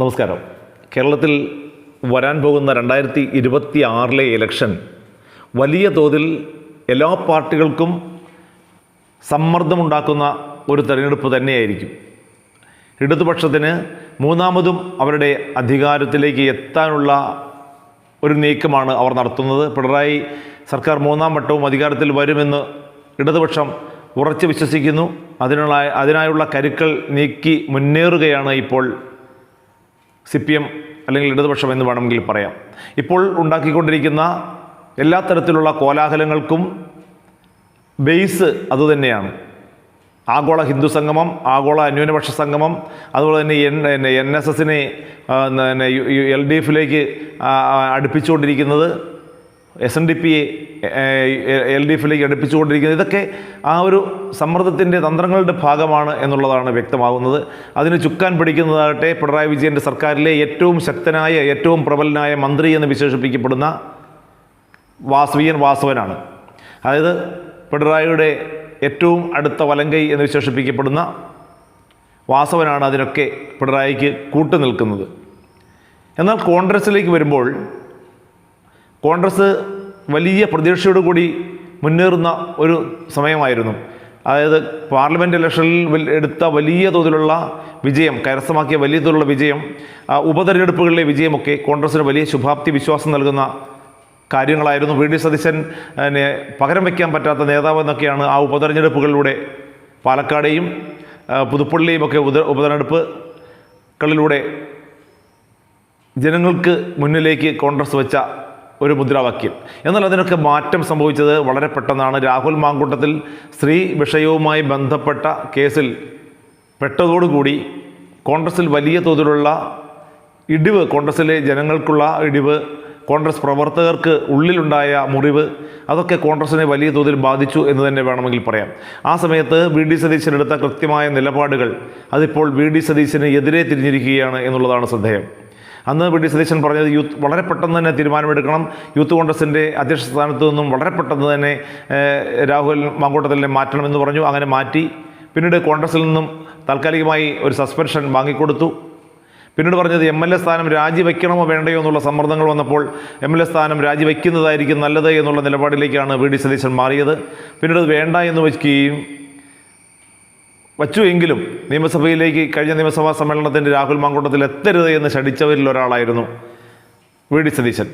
നമസ്കാരം. കേരളത്തിൽ വരാൻ പോകുന്ന രണ്ടായിരത്തി ഇരുപത്തി ആറിലെ ഇലക്ഷൻ വലിയ തോതിൽ എല്ലാ പാർട്ടികൾക്കും സമ്മർദ്ദമുണ്ടാക്കുന്ന ഒരു തെരഞ്ഞെടുപ്പ് തന്നെയായിരിക്കും. ഇടതുപക്ഷത്തിന് മൂന്നാമതും അവരുടെ അധികാരത്തിലേക്ക് എത്താനുള്ള ഒരു നീക്കമാണ് അവർ നടത്തുന്നത്. പിണറായി സർക്കാർ മൂന്നാം വട്ടവും അധികാരത്തിൽ വരുമെന്ന് ഇടതുപക്ഷം ഉറച്ചു വിശ്വസിക്കുന്നു. അതിനുള്ള അതിനായുള്ള കരുക്കൾ നീക്കി മുന്നേറുകയാണ് ഇപ്പോൾ സി പി എം അല്ലെങ്കിൽ ഇടതുപക്ഷം എന്ന് വേണമെങ്കിൽ പറയാം. ഇപ്പോൾ ഉണ്ടാക്കിക്കൊണ്ടിരിക്കുന്ന എല്ലാ തരത്തിലുള്ള കോലാഹലങ്ങൾക്കും ബേസ് അതുതന്നെയാണ് ആഗോള ഹിന്ദു സംഗമം ആഗോള ന്യൂനപക്ഷ സംഗമം അതുപോലെ തന്നെ എൻ എൻ എസ് എസിനെ എൽ ഡി എഫിലേക്ക് അടുപ്പിച്ചുകൊണ്ടിരിക്കുന്നത് എസ് എൻ ഡി പിയെ എൽ ഡി എഫിലേക്ക് അടുപ്പിച്ചുകൊണ്ടിരിക്കുന്നത്. ഇതൊക്കെ ആ ഒരു സമ്മർദ്ദത്തിന്റെ തന്ത്രങ്ങളുടെ ഭാഗമാണ് എന്നുള്ളതാണ് വ്യക്തമാകുന്നത്. അതിന് ചുക്കാൻ പിടിക്കുന്നതാകട്ടെ പിണറായി വിജയന്റെ സർക്കാരിലെ ഏറ്റവും ശക്തനായ ഏറ്റവും പ്രബലനായ മന്ത്രി എന്ന് വിശേഷിപ്പിക്കപ്പെടുന്ന വാസവിയൻ വാസവനാണ്. അതായത് പിണറായിയുടെ ഏറ്റവും അടുത്ത വലങ്കൈ എന്ന് വിശേഷിപ്പിക്കപ്പെടുന്ന വാസവനാണ് അതിനൊക്കെ പിണറായിക്ക് കൂട്ടുനിൽക്കുന്നത്. എന്നാൽ കോൺഗ്രസ്സിലേക്ക് വരുമ്പോൾ കോൺഗ്രസ് വലിയ പ്രതീക്ഷയോടുകൂടി മുന്നേറുന്ന ഒരു സമയമായിരുന്നു. അതായത് പാർലമെന്റ് ഇലക്ഷനിൽ എടുത്ത വലിയ തോതിലുള്ള വിജയം കരസ്ഥമാക്കിയ വലിയ തോതിലുള്ള വിജയം ഉപതെരഞ്ഞെടുപ്പുകളിലെ വിജയമൊക്കെ കോൺഗ്രസ്സിന് വലിയ ശുഭാപ്തി വിശ്വാസം നൽകുന്ന കാര്യങ്ങളായിരുന്നു. വി. ഡി. സതീശൻ പകരം വയ്ക്കാൻ പറ്റാത്ത നേതാവ് എന്നൊക്കെയാണ് ആ ഉപതെരഞ്ഞെടുപ്പുകളിലൂടെ പാലക്കാടെയും ആ, പുതുപ്പള്ളിയും ഒക്കെ ഉപ ഉപതെരഞ്ഞെടുപ്പുകളിലൂടെ ജനങ്ങൾക്ക് മുന്നിലേക്ക് കോൺഗ്രസ് വെച്ച ഒരു മുദ്രാവാക്യം. എന്നാൽ അതിനൊക്കെ മാറ്റം സംഭവിച്ചത് വളരെ പെട്ടെന്നാണ്. രാഹുൽ മാങ്കൂട്ടത്തിൽ സ്ത്രീ വിഷയവുമായി ബന്ധപ്പെട്ട കേസിൽ പെട്ടതോടുകൂടി കോൺഗ്രസിൽ വലിയ തോതിലുള്ള ഇടിവ് കോൺഗ്രസിലെ ജനങ്ങൾക്കുള്ള ഇടിവ് കോൺഗ്രസ് പ്രവർത്തകർക്ക് ഉള്ളിലുണ്ടായ മുറിവ് അതൊക്കെ കോൺഗ്രസിനെ വലിയ തോതിൽ ബാധിച്ചു എന്ന് തന്നെ വേണമെങ്കിൽ പറയാം. ആ സമയത്ത് വി ഡി സതീശൻ എടുത്ത കൃത്യമായ നിലപാടുകൾ അതിപ്പോൾ വി ഡി സതീശന് എതിരെ തിരിഞ്ഞിരിക്കുകയാണ് എന്നുള്ളതാണ് ശ്രദ്ധേയം. അന്ന് വി ഡി സതീശൻ പറഞ്ഞത് യൂത്ത് വളരെ പെട്ടെന്ന് തന്നെ തീരുമാനമെടുക്കണം. യൂത്ത് കോൺഗ്രസിന്റെ അധ്യക്ഷ സ്ഥാനത്ത് നിന്നും വളരെ പെട്ടെന്ന് തന്നെ രാഹുൽ മാങ്കോട്ടത്തിലെ മാറ്റണമെന്ന് പറഞ്ഞു. അങ്ങനെ മാറ്റി. പിന്നീട് കോൺഗ്രസിൽ നിന്നും താൽക്കാലികമായി ഒരു സസ്പെൻഷൻ വാങ്ങിക്കൊടുത്തു. പിന്നീട് പറഞ്ഞത് എം എൽ എ സ്ഥാനം രാജിവെക്കണമോ വേണ്ടയോ എന്നുള്ള സമ്മർദ്ദങ്ങൾ വന്നപ്പോൾ എം എൽ എ സ്ഥാനം രാജിവെക്കുന്നതായിരിക്കും നല്ലത് എന്നുള്ള നിലപാടിലേക്കാണ് വി ഡി സതീശൻ മാറിയത്. പിന്നീട് വേണ്ട എന്ന് വയ്ക്കുകയും വച്ചു എങ്കിലും നിയമസഭയിലേക്ക് കഴിഞ്ഞ നിയമസഭാ സമ്മേളനത്തിന്റെ രാഹുൽ മാങ്കൂട്ടത്തിൽ എത്തരുത് എന്ന് ശടിച്ചവരിൽ ഒരാളായിരുന്നു വി ഡി സതീശൻ.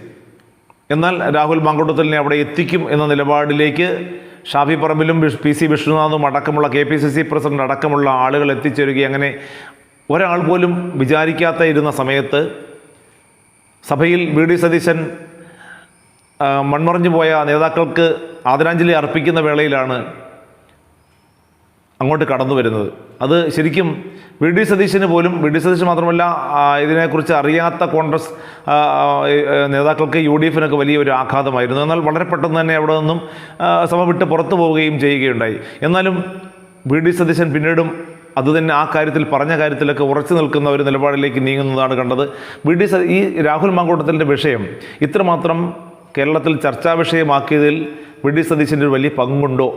എന്നാൽ രാഹുൽ മാങ്കൂട്ടത്തിലിനെ അവിടെ എത്തിക്കും എന്ന നിലപാടിലേക്ക് ഷാഫി പറമ്പിലും പി സി വിഷ്ണുനാഥും അടക്കമുള്ള K P C C president അടക്കമുള്ള ആളുകൾ എത്തിച്ചേരുകയും അങ്ങനെ ഒരാൾ പോലും വിചാരിക്കാത്ത ഇരുന്ന സമയത്ത് സഭയിൽ വി ഡി സതീശൻ മൺമറഞ്ഞു പോയ നേതാക്കൾക്ക് ആദരാഞ്ജലി അർപ്പിക്കുന്ന വേളയിലാണ് അങ്ങോട്ട് കടന്നു വരുന്നത്. അത് ശരിക്കും വി ഡി സതീശന് പോലും വി ഡി സതീശൻ മാത്രമല്ല ഇതിനെക്കുറിച്ച് അറിയാത്ത കോൺഗ്രസ് നേതാക്കൾക്ക് യു ഡി എഫിനൊക്കെ വലിയൊരു ആഘാതമായിരുന്നു. എന്നാൽ വളരെ പെട്ടെന്ന് തന്നെ അവിടെ നിന്നും സഭ വിട്ട് പുറത്തു പോവുകയും ചെയ്യുകയുണ്ടായി. എന്നാലും വി ഡി സതീശൻ പിന്നീടും അത് തന്നെ ആ കാര്യത്തിൽ പറഞ്ഞ കാര്യത്തിലൊക്കെ ഉറച്ചു നിൽക്കുന്ന ഒരു നിലപാടിലേക്ക് നീങ്ങുന്നതാണ് കണ്ടത്. വി ഡി ഈ രാഹുൽ മാങ്കോട്ടത്തിന്റെ വിഷയം ഇത്രമാത്രം കേരളത്തിൽ ചർച്ചാ വിഷയമാക്കിയതിൽ വി ഡി സതീശന്റെ ഒരു വലിയ പങ്കുണ്ടോ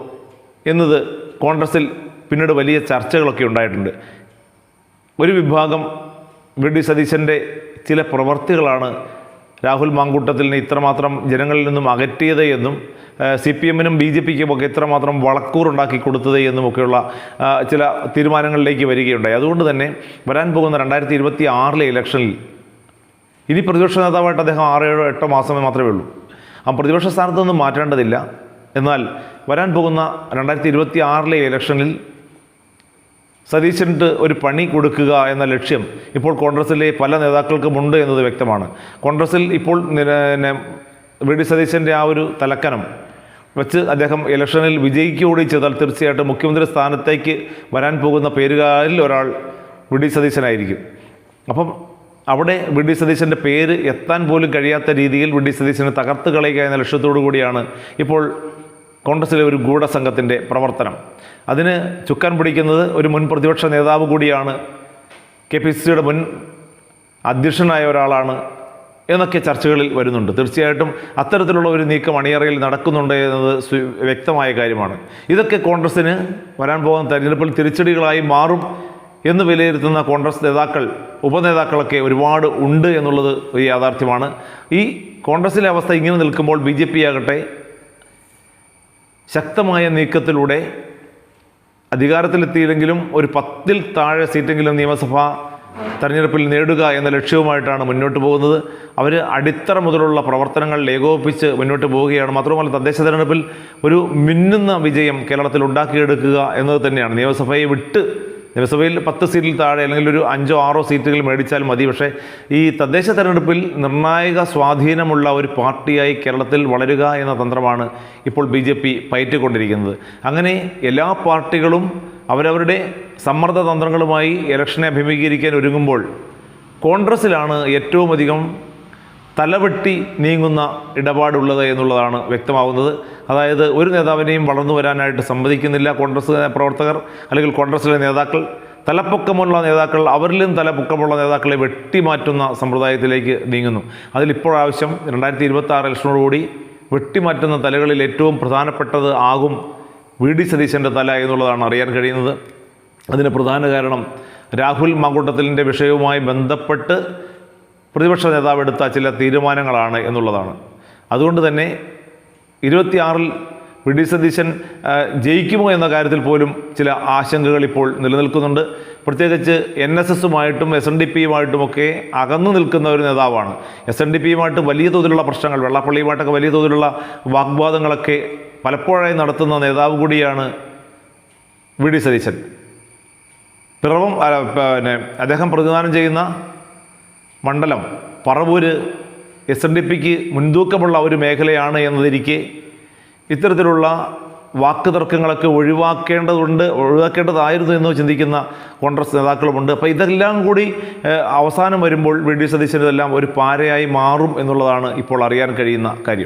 എന്നത് കോൺഗ്രസിൽ പിന്നീട് വലിയ ചർച്ചകളൊക്കെ ഉണ്ടായിട്ടുണ്ട്. ഒരു വിഭാഗം വി. ഡി. സതീശന്റെ ചില പ്രവർത്തികളാണ് രാഹുൽ മാങ്കൂട്ടത്തിലിനെ ഇത്രമാത്രം ജനങ്ങളിൽ നിന്നും അകറ്റിയത് എന്നും സി പി എമ്മിനും ബി ജെ പിക്കും ഒക്കെ ഇത്രമാത്രം വളക്കൂറുണ്ടാക്കി കൊടുത്തത് എന്നുമൊക്കെയുള്ള ചില തീരുമാനങ്ങളിലേക്ക് വരികയുണ്ടായി. അതുകൊണ്ട് തന്നെ വരാൻ പോകുന്ന രണ്ടായിരത്തി ഇരുപത്തി ആറിലെ ഇലക്ഷനിൽ ഇനി പ്രതിപക്ഷ നേതാവായിട്ട് അദ്ദേഹം ആറ് ഏഴോ എട്ടോ മാസമേ മാത്രമേ ഉള്ളൂ. ആ പ്രതിപക്ഷ സ്ഥാനത്തൊന്നും മാറ്റേണ്ടതില്ല. എന്നാൽ വരാൻ പോകുന്ന രണ്ടായിരത്തി ഇരുപത്തി ആറിലെ ഇലക്ഷനിൽ സതീശന് ഒരു പണി കൊടുക്കുക എന്ന ലക്ഷ്യം ഇപ്പോൾ കോൺഗ്രസിലെ പല നേതാക്കൾക്കുമുണ്ട് എന്നത് വ്യക്തമാണ്. കോൺഗ്രസിൽ ഇപ്പോൾ പിന്നെ വി. ഡി. സതീശന്റെ ആ ഒരു തലക്കനം വെച്ച് അദ്ദേഹം ഇലക്ഷനിൽ വിജയിക്കുകൂടി ചെയ്താൽ തീർച്ചയായിട്ടും മുഖ്യമന്ത്രി സ്ഥാനത്തേക്ക് വരാൻ പോകുന്ന പേരുകാരിൽ ഒരാൾ വി. ഡി. സതീശനായിരിക്കും. അപ്പം അവിടെ വി. ഡി. സതീശന്റെ പേര് എത്താൻ പോലും കഴിയാത്ത രീതിയിൽ വി. ഡി. സതീശനെ തകർത്ത് കളയുക എന്ന ലക്ഷ്യത്തോടു കൂടിയാണ് ഇപ്പോൾ കോൺഗ്രസിലെ ഒരു ഗൂഢസംഘത്തിന്റെ പ്രവർത്തനം. അതിന് ചുക്കാൻ പിടിക്കുന്നത് ഒരു മുൻ പ്രതിപക്ഷ നേതാവ് കൂടിയാണ് കെ പി സി സിയുടെ മുൻ അധ്യക്ഷനായ ഒരാളാണ് എന്നൊക്കെ ചർച്ചകളിൽ വരുന്നുണ്ട്. തീർച്ചയായിട്ടും അത്തരത്തിലുള്ള ഒരു നീക്കം അണിയറയിൽ നടക്കുന്നുണ്ട് എന്നത് വ്യക്തമായ കാര്യമാണ്. ഇതൊക്കെ കോൺഗ്രസ്സിന് വരാൻ പോകുന്ന തെരഞ്ഞെടുപ്പിൽ തിരിച്ചടികളായി മാറും എന്ന് വിലയിരുത്തുന്ന കോൺഗ്രസ് നേതാക്കൾ ഉപനേതാക്കളൊക്കെ ഒരുപാട് ഉണ്ട് എന്നുള്ളത് ഒരു യാഥാർത്ഥ്യമാണ്. ഈ കോൺഗ്രസിലെ അവസ്ഥ ഇങ്ങനെ നിൽക്കുമ്പോൾ ബി ജെ പി ആകട്ടെ ശക്തമായ നീക്കത്തിലൂടെ അധികാരത്തിലെത്തിയില്ലെങ്കിലും ഒരു പത്തിൽ താഴെ സീറ്റെങ്കിലും നിയമസഭ തെരഞ്ഞെടുപ്പിൽ നേടുക എന്ന ലക്ഷ്യവുമായിട്ടാണ് മുന്നോട്ട് പോകുന്നത്. അവർ അടിത്തറ മുതലുള്ള പ്രവർത്തനങ്ങൾ ഏകോപിപ്പിച്ച് മുന്നോട്ട് പോവുകയാണ്. മാത്രമല്ല തദ്ദേശ തെരഞ്ഞെടുപ്പിൽ ഒരു മിന്നുന്ന വിജയം കേരളത്തിൽ ഉണ്ടാക്കിയെടുക്കുക എന്നത് തന്നെയാണ്. നിയമസഭയെ വിട്ട് നിയമസഭയിൽ പത്ത് സീറ്റിൽ താഴെ അല്ലെങ്കിൽ ഒരു അഞ്ചോ ആറോ സീറ്റുകൾ മേടിച്ചാൽ മതി. പക്ഷേ ഈ തദ്ദേശ തെരഞ്ഞെടുപ്പിൽ നിർണായക സ്വാധീനമുള്ള ഒരു പാർട്ടിയായി കേരളത്തിൽ വളരുക എന്ന തന്ത്രമാണ് ഇപ്പോൾ ബി ജെ പി പയറ്റിക്കൊണ്ടിരിക്കുന്നത് അങ്ങനെ എല്ലാ പാർട്ടികളും അവരവരുടെ സമ്മർദ്ദ തന്ത്രങ്ങളുമായി ഇലക്ഷനെ അഭിമുഖീകരിക്കാൻ ഒരുങ്ങുമ്പോൾ കോൺഗ്രസ്സിലാണ് ഏറ്റവും അധികം തലവെട്ടി നീങ്ങുന്ന ഇടപാടുള്ളത് എന്നുള്ളതാണ് വ്യക്തമാകുന്നത് അതായത് ഒരു നേതാവിനെയും വളർന്നു വരാനായിട്ട് സമ്മതിക്കുന്നില്ല കോൺഗ്രസ് പ്രവർത്തകർ അല്ലെങ്കിൽ കോൺഗ്രസിലെ നേതാക്കൾ. തലപ്പൊക്കമുള്ള നേതാക്കൾ അവരിലും തലപ്പൊക്കമുള്ള നേതാക്കളെ വെട്ടിമാറ്റുന്ന സമ്പ്രദായത്തിലേക്ക് നീങ്ങുന്നു. അതിലിപ്പോൾ ആവശ്യം രണ്ടായിരത്തി ഇരുപത്തി ആറ് ഇലക്ഷനോടുകൂടി വെട്ടിമാറ്റുന്ന തലകളിൽ ഏറ്റവും പ്രധാനപ്പെട്ടത് ആകും വി. ഡി. സതീശന്റെ തല എന്നുള്ളതാണ് അറിയാൻ കഴിയുന്നത്. അതിന് പ്രധാന കാരണം രാഹുൽ മാങ്കൂട്ടത്തിലിന്റെ വിഷയവുമായി ബന്ധപ്പെട്ട് പ്രതിപക്ഷ നേതാവ് എടുത്ത ചില തീരുമാനങ്ങളാണ് എന്നുള്ളതാണ്. അതുകൊണ്ട് തന്നെ ഇരുപത്തിയാറിൽ വി ഡി സതീശൻ ജയിക്കുമോ എന്ന കാര്യത്തിൽ പോലും ചില ആശങ്കകൾ ഇപ്പോൾ നിലനിൽക്കുന്നുണ്ട്. പ്രത്യേകിച്ച് എൻ എസ് എസുമായിട്ടും എസ് എൻ ഡി പിയുമായിട്ടുമൊക്കെ അകന്നു നിൽക്കുന്ന ഒരു നേതാവാണ്. എസ് എൻ ഡി പിയുമായിട്ട് വലിയ തോതിലുള്ള പ്രശ്നങ്ങൾ വെള്ളപ്പള്ളിയുമായിട്ടൊക്കെ വലിയ തോതിലുള്ള വാഗ്വാദങ്ങളൊക്കെ പലപ്പോഴായി നടത്തുന്ന നേതാവ് കൂടിയാണ് വി ഡി സതീശൻ. പിറവം പിന്നെ അദ്ദേഹം പ്രതിദാനം ചെയ്യുന്ന മണ്ഡലം പറവൂര് എസ് എൻ ഡി പിക്ക് മുൻതൂക്കമുള്ള ഒരു മേഖലയാണ് എന്നതിരിക്കെ ഇത്തരത്തിലുള്ള വാക്ക് തർക്കങ്ങളൊക്കെ ഒഴിവാക്കേണ്ടതുണ്ട് ഒഴിവാക്കേണ്ടതായിരുന്നു എന്ന് ചിന്തിക്കുന്ന കോൺഗ്രസ് നേതാക്കളുമുണ്ട്. അപ്പോൾ ഇതെല്ലാം കൂടി അവസാനം വരുമ്പോൾ വി ഡി സതീശൻ ഇതെല്ലാം ഒരു പാരയായി മാറും എന്നുള്ളതാണ് ഇപ്പോൾ അറിയാൻ കഴിയുന്ന കാര്യം.